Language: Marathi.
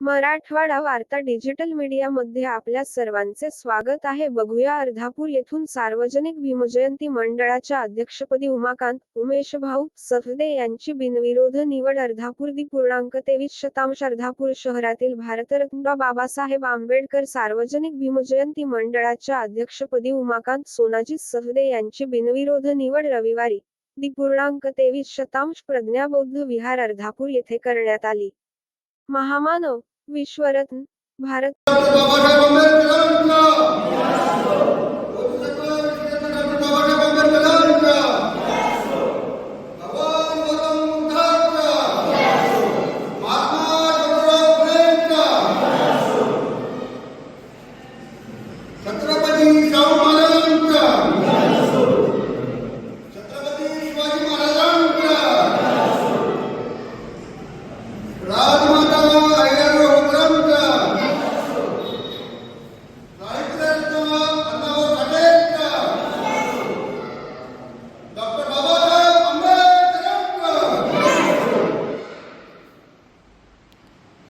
मराठवाडा वार्ता डिजिटल मीडियामध्ये आपल्या सर्वांचे स्वागत आहे. बघूया अर्धापूर येथून सार्वजनिक भीमजयंती मंडळाच्या अध्यक्षपदी उमाकांत उमेशभाऊ सफदे यांची बिनविरोध निवड अर्धापूर दि पूर्णांक तेवीस शतांश अर्धापूर शहरातील भारतरत्न बाबासाहेब आंबेडकर सार्वजनिक भीमजयंती मंडळाच्या अध्यक्षपदी उमाकांत सोनाजी सफदे यांची बिनविरोध निवड रविवारी दि पूर्णांक तेवीस शतांश प्रज्ञाबौद्ध विहार अर्धापूर येथे करण्यात आली. महामानव विश्वरत्न भारत बाबासाहेब